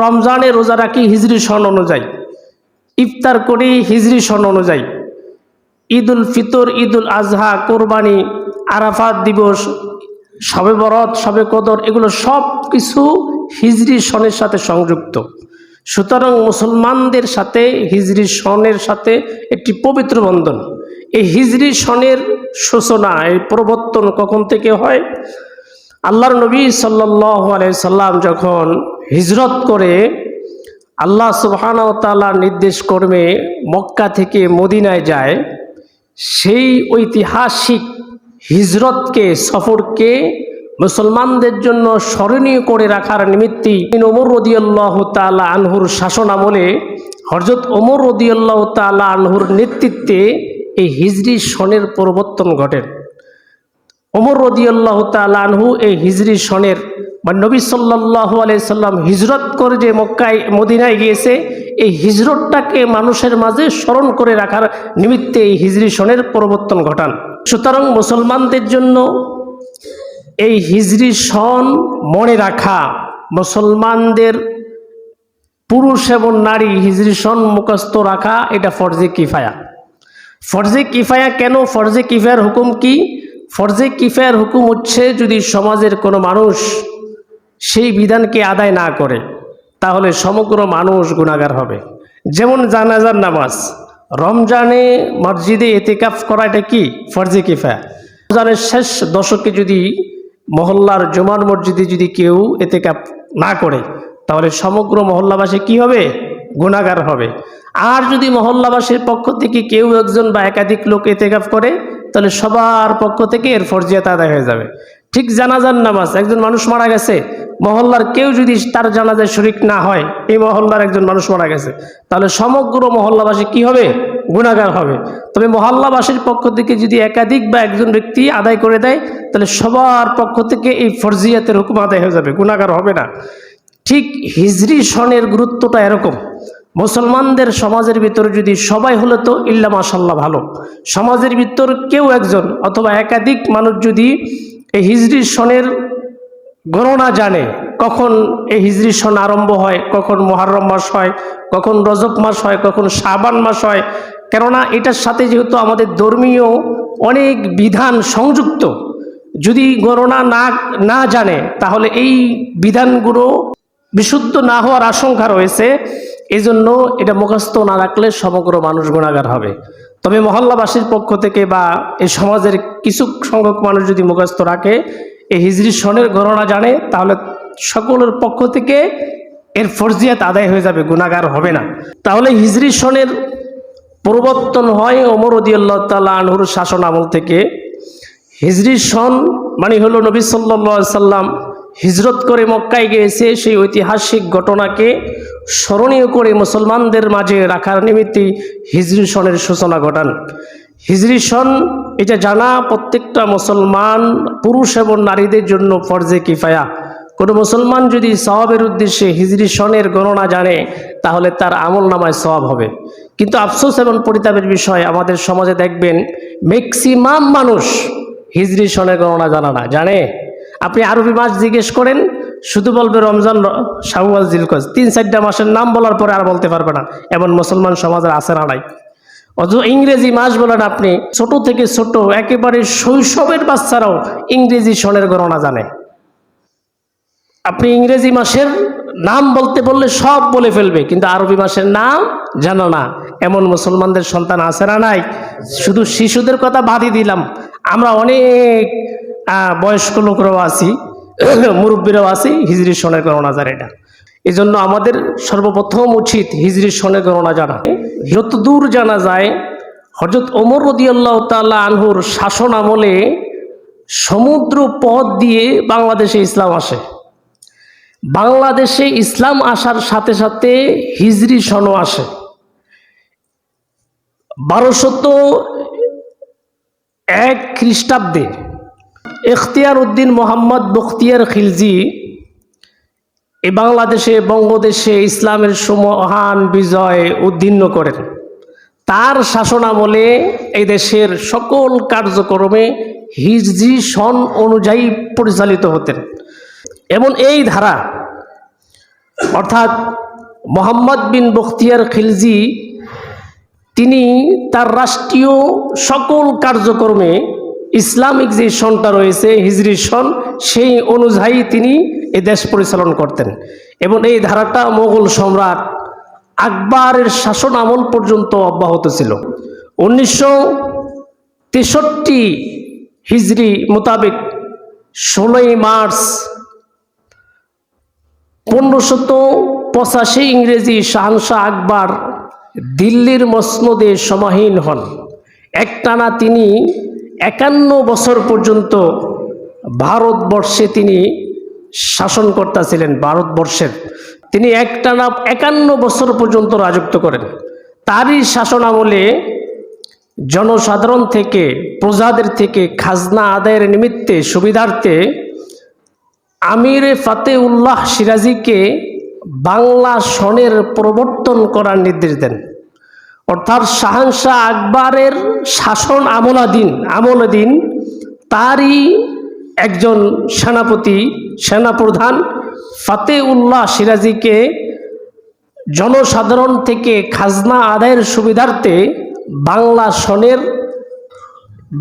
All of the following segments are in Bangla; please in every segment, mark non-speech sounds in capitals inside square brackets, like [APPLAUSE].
রমজানে রোজা রাখি হিজরি সন অনুযায়ী। ইফতার করি হিজরি সন অনুযায়ী। ঈদ উল ফিতর ঈদ উল আজহা, কোরবানি, আরাফাত দিবস সবে বরত সবে কদর, এগুলো সব কিছু হিজরি সনের সাথে সংযুক্ত। সুতরাং মুসলমানদের সাথে, হিজরি সনের সাথে একটি পবিত্র বন্ধন। এই হিজরি সনের সূচনা, এই প্রবর্তন কখন থেকে হয়? আল্লাহর নবী সাল্লাম যখন হিজরত করে, আল্লাহ তাআলার নির্দেশ কর্মে মক্কা থেকে মদিনায় যায়, সেই ঐতিহাসিক হিজরতকে, সফরকে মুসলমানদের জন্য স্মরণীয় করে রাখার নিমিত্তে ওমর রদিয়াল্লাহ তালা আনহুর শাসন আমলে হরজত ওমর রদিয়াল্লাহ তালা আনহুর নেতৃত্বে এই হিজরি সনের পরিবর্তন ঘটেন ওমর রদিয়াল্লাহ তালা আনহু এই হিজরি সনের বা নবী সাল্লাহ আলাইসাল্লাম হিজরত করে যে মক্কায়, মদিনায় গিয়েছে, এই হিজরতটাকে মানুষের মাঝে স্মরণ করে রাখার নিমিত্তে এই হিজরি সনের পরিবর্তন ঘটান। সুতরাং মুসলমানদের জন্য এই হিজরি সন মনে রাখা, মুসলমানদের পুরুষ এবং নারী হিজরি সন মুখস্থ রাখা, এটা ফরজে কিফায়া। ফরজে কিফায়া কেন? ফরজে কিফায়ার হুকুম কি? ফরজে কিফায়ার হুকুম হচ্ছে যদি সমাজের কোনো মানুষ সেই বিধানকে আদায় না করে, তাহলে সমগ্র মানুষ গুণাগার হবে। যেমন জানাজার নামাজ, রমজানে মসজিদে এতেকাফ করা এটা কি? ফরজে কিফায়া। রমজানের শেষ দশকে যদি মহল্লার জুমার মসজিদে যদি কেউ এতেকাফ না করে, তাহলে সমগ্র মহল্লাবাসী কি হবে? গুণাগার হবে। আর যদি মহল্লাবাসীর পক্ষ থেকে কেউ একজন বা একাধিক লোক এতেকাফ করে তাহলে সবার পক্ষ থেকে এর ফরজিয়াত আদায় হয়ে যাবে। ঠিক জানাজার নামাজ, একজন মানুষ মারা গেছে, মহল্লার কেউ যদি তার জানাজায় শরিক না হয়, এই মহল্লার একজন মানুষ মারা গেছে, তাহলে সমগ্র মহল্লাবাসী কি হবে? গুণাগার হবে। তবে মহল্লাবাসীর পক্ষ থেকে যদি একাধিক বা একজন ব্যক্তি আদায় করে দেয়, তাহলে সবার পক্ষ থেকে এই ফরজিয়াতের হুকুম আদায় হয়ে যাবে গুণাগার হবে না। ঠিক হিজরি সনের গুরুত্বটা এরকম। মুসলমানদের সমাজের ভিতরে যদি সবাই হলে তো ইল্লা মাসাল্লাহ ভালো। সমাজের ভিতর কেউ একজন অথবা একাধিক মানুষ যদি এই হিজরি সনের গণনা জানে, কখন এই হিজড়ি সন আরম্ভ হয়, কখন মহারম মাস হয়, কখন রজব মাস হয়, কখন শাবান মাস হয়, কেননা এটার সাথে যেহেতু আমাদের ধর্মীয় অনেক বিধান সংযুক্ত, যদি গণনা না না জানে, তাহলে এই বিধানগুলো বিশুদ্ধ না হওয়ার আশঙ্কা রয়েছে। এই জন্য এটা মুখস্থ না রাখলে সমগ্র মানুষ গুণাগার হবে। তবে মহল্লাবাসীর পক্ষ থেকে বা এই সমাজের কিছু সংখ্যক মানুষ যদি মুখস্থ রাখে এই হিজরি সনের গণনা জানে, তাহলে সকলের পক্ষ থেকে এর ফরজিয়াত আদায় হয়ে যাবে, গুণাগার হবে না। তাহলে হিজরি সনের প্রবর্তন হয় ওমর উদ্দিয়াল্লাহ তাল্লাহ আনহুর শাসন আমল থেকে। হিজরি সন মানে হলো নবী সাল্লা সাল্লাম হিজরত করে মক্কায় গিয়েছে সেই ঐতিহাসিক ঘটনাকে স্মরণীয় করে মুসলমানদের মাঝে রাখার নিমিত্তে হিজরি সনের সূচনা ঘটান। হিজরি সন, এটা জানা প্রত্যেকটা মুসলমান, পুরুষ এবং নারীদের জন্য ফরজে কিফায়া। কোনো মুসলমান যদি সওয়াবের উদ্দেশ্যে হিজরি সনের গণনা জানে, তাহলে তার আমল নামায় সওয়াব হবে। কিন্তু আফসোস এবং পরিতাপের বিষয়, আমাদের সমাজে দেখবেন ম্যাক্সিমাম মানুষ হিজরি সনের গণনা জানা না। জানে? আপনি আরবি মাস জিজ্ঞেস করেন, শুধু বলবে রমজান শাহওয়াল জিলকজ। তিন চারটা মাসের নাম বলার পরে আর বলতে পারবে না, এমন মুসলমান সমাজের আছে না নাই। অথচ ইংরেজি মাস বলেন আপনি ছোট থেকে ছোট, একেবারে শৈশবের বাচ্চারাও ইংরেজি সনের গণনা জানে। আপনি ইংরেজি মাসের নাম বলতে বললে সব বলে ফেলবে, কিন্তু আরবি মাসের নাম জানো না। এমন মুসলমানদের সন্তান আছে না নাই? শুধু শিশুদের কথা বাদই দিলাম। আমরা অনেক বয়স্ক লোকরাও আছি, [COUGHS] মুরব্বীরাও আছি, হিজরি সনের গণনা জানে এটা। এই জন্য আমাদের সর্বপ্রথম উচিত হিজরি সনের গণনা জানা। যত দূর জানা যায় হজরত ওমর রদিয়াল্লাহ তাল্লাহ আনহুর শাসন আমলে সমুদ্র পথ দিয়ে বাংলাদেশে ইসলাম আসে। বাংলাদেশে ইসলাম আসার সাথে সাথে হিজরি সনও আসে। বারোশত এক খ্রিস্টাব্দে এখতিয়ার উদ্দিন মোহাম্মদ বখতিয়ার খিলজি এই বাংলাদেশে, বঙ্গদেশে ইসলামের সুমহান বিজয় উদ্দীর্ণ করেন। তার শাসনামলে এই দেশের সকল কার্যক্রমে হিজরি সন অনুযায়ী পরিচালিত হতেন। এবং এই ধারা, অর্থাৎ মোহাম্মদ বিন বখতিয়ার খিলজি, তিনি তার রাষ্ট্রীয় সকল কার্যক্রমে ইসলামিক যে সনটা রয়েছে, হিজরি সন, সেই অনুযায়ী তিনি এ দেশ পরিচালন করতেন। এবং এই ধারাটা মোগল সম্রাট আকবরের শাসন আমল পর্যন্ত অব্যাহত ছিল। উনিশশো তেষট্টি হিজরি মোতাবেক ষোলোই মার্চ পনেরোশত পঁচাশি ইংরেজি শাহনশাহ আকবর দিল্লির মসনদে সমাহীন হন। একটানা তিনি একান্ন বছর পর্যন্ত ভারতবর্ষে তিনি শাসনকর্তা ছিলেন, ভারতবর্ষের। তিনি একটানা একান্ন বছর পর্যন্ত রাজত্ব করেন। তারই শাসন আমলে জনসাধারণ থেকে, প্রজাদের থেকে খাজনা আদায়ের নিমিত্তে সুবিধার্থে আমিরে ফাতে উল্লাহ সিরাজিকে বাংলা সনের প্রবর্তন করার নির্দেশ দেন। অর্থাৎ শাহানশাহ আকবরের শাসন আমলাধীন আমলাধীন, তারই একজন সেনাপতি, সেনাপ্রধান ফাতে উল্লাহ সিরাজিকে জনসাধারণ থেকে খাজনা আদায়ের সুবিধার্থে বাংলা সনের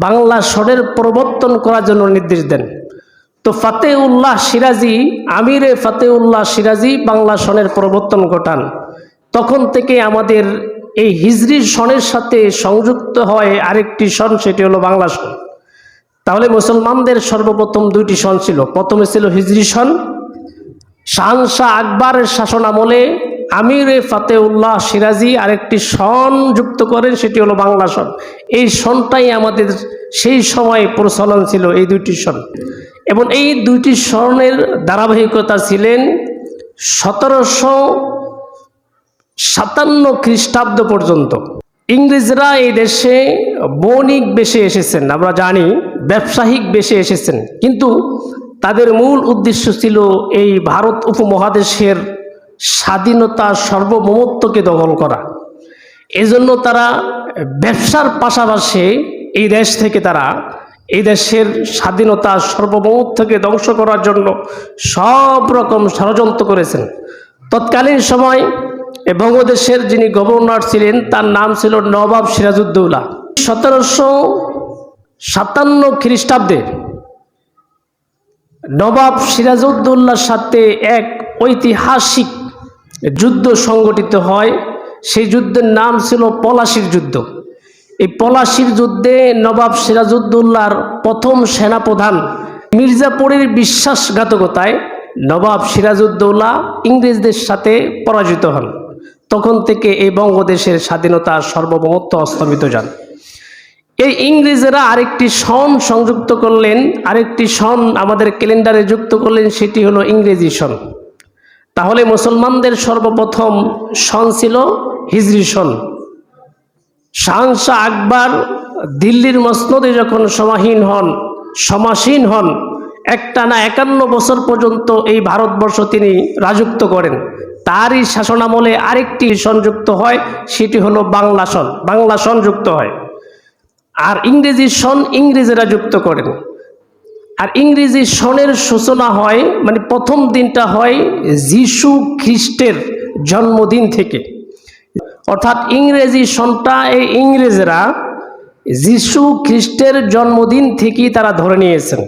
বাংলা সনের প্রবর্তন করার জন্য নির্দেশ দেন। তো ফাতে উল্লাহ সিরাজি, আমিরে ফাতে উল্লাহ সিরাজি বাংলা সনের প্রবর্তন ঘটান। তখন থেকে আমাদের এই হিজরি সনের সাথে সংযুক্ত হয় আরেকটি সন, সেটি হলো বাংলা সন। তাহলে মুসলমানদের সর্বপ্রথম দুইটি সন ছিল। প্রথমে ছিল হিজরি সন। শাহনশাহ আকবরের শাসন আমলে আমির ফাতেউল্লাহ সিরাজি আরেকটি সন যুক্ত করেন, সেটি হলো বাংলা সন। এই সনটাই আমাদের সেই সময় প্রচলন ছিল, এই দুইটি সন। এবং এই দুইটি সনের ধারাবাহিকতা ছিলেন সতেরোশো সাতান্ন খ্রিস্টাব্দ পর্যন্ত। ইংরেজরা এই দেশে বণিক বেশে এসেছেন, আমরা জানি ব্যবসায়িক বেশে এসেছেন, কিন্তু তাদের মূল উদ্দেশ্য ছিল এই ভারত উপমহাদেশের স্বাধীনতা সার্বভৌমত্বকে দখল করা। এজন্য তারা ব্যবসার পাশাপাশি এই দেশ থেকে তারা এই দেশের স্বাধীনতা সার্বভৌমত্বকে ধ্বংস করার জন্য সব রকম ষড়যন্ত্র করেছেন। তৎকালীন সময় বঙ্গদেশের যিনি গভর্নর ছিলেন, তার নাম ছিল নবাব সিরাজউদ্দৌলা। সতেরোশো সাতান্ন খ্রিস্টাব্দে নবাব সিরাজউদ্দৌলার সাথে এক ঐতিহাসিক যুদ্ধ সংগঠিত হয়। সেই যুদ্ধের নাম ছিল পলাশির যুদ্ধ। এই পলাশির যুদ্ধে নবাব সিরাজউদ্দৌলার প্রথম সেনাপ্রধান মির্জাপুরের বিশ্বাসঘাতকতায় নবাব সিরাজউদ্দৌলা ইংরেজদের সাথে পরাজিত হন। তখন থেকে এই বঙ্গদেশের স্বাধীনতা সার্বভৌমত্ব অস্তমিত যান। এই ইংরেজেরা আরেকটি সন সংযুক্ত করলেন, আরেকটি সন আমাদের ক্যালেন্ডারে যুক্ত করলেন, সেটি হলো ইংরেজি সন। তাহলে মুসলমানদের সর্বপ্রথম সন ছিল হিজরি সন। শাহনশাহ আকবর দিল্লির মসনদে যখন সমাহীন হন, সমাসীন হন, একটানা একান্ন বছর পর্যন্ত এই ভারতবর্ষ তিনি রাজত্ব করেন। তারই শাসনামলে আরেকটি সংযুক্ত হয়, সেটি হলো বাংলা সন। বাংলা সংযুক্ত হয়। আর ইংরেজি সন ইংরেজেরা যুক্ত করেন। আর ইংরেজি সনের সূচনা হয় মানে প্রথম দিনটা হয় যিশু খ্রিস্টের জন্মদিন থেকে। অর্থাৎ ইংরেজি সনটা এই ইংরেজরা যিশু খ্রিস্টের জন্মদিন থেকেই তারা ধরে নিয়েছেন।